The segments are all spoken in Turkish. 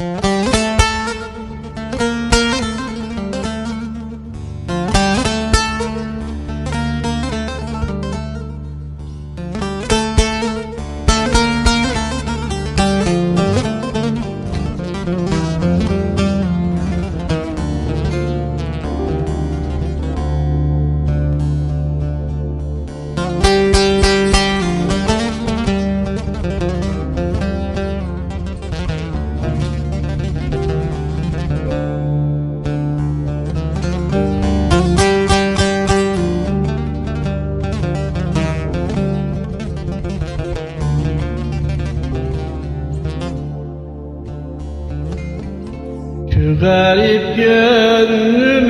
Şu garip gönlümün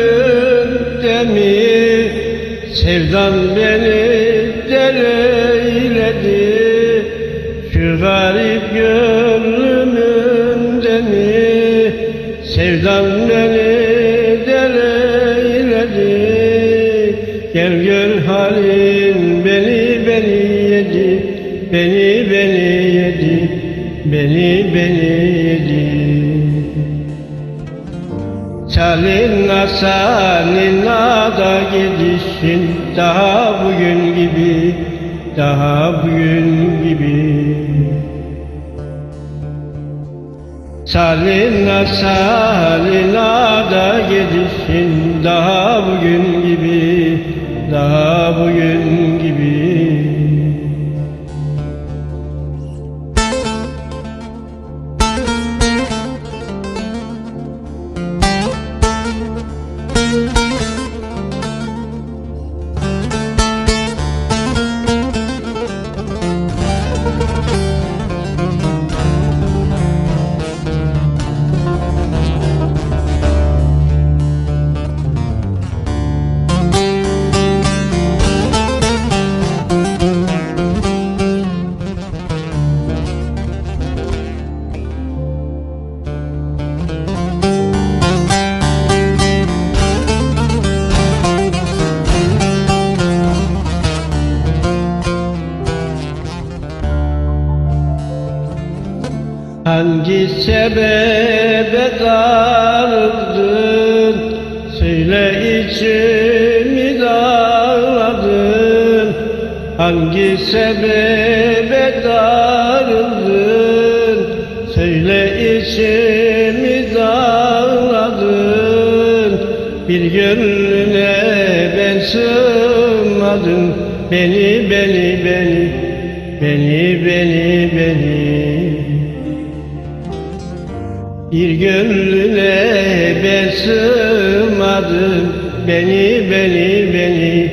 mi Sevdan beni deleyledi Şu garip gönlümün mi Sevdan beni deleyledi Gel gör halin beni beni yedi Beni beni yedi Beni beni yedi Çalina salina da gidişin. Daha bugün gibi daha bugün gibi. Salina salina da gidişin. Daha bugün gibi daha bugün gibi Hangi sebebe darıldın Söyle içimi dağladın Hangi sebebe darıldın Söyle içimi dağladın Bir gönlüne ben sığmadım. Beni beni beni Beni beni beni bir gönlüne ben sığmadım. Beni beni beni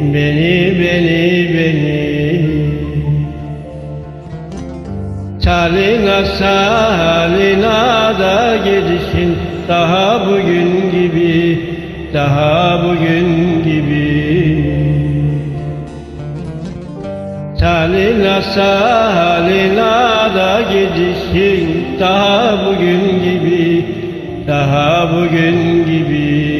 Beni beni beni. Salina salina da gidişin Daha bugün gibi Daha bugün gibi. Salina salina da gidişin daha bugün gibi daha bugün gibi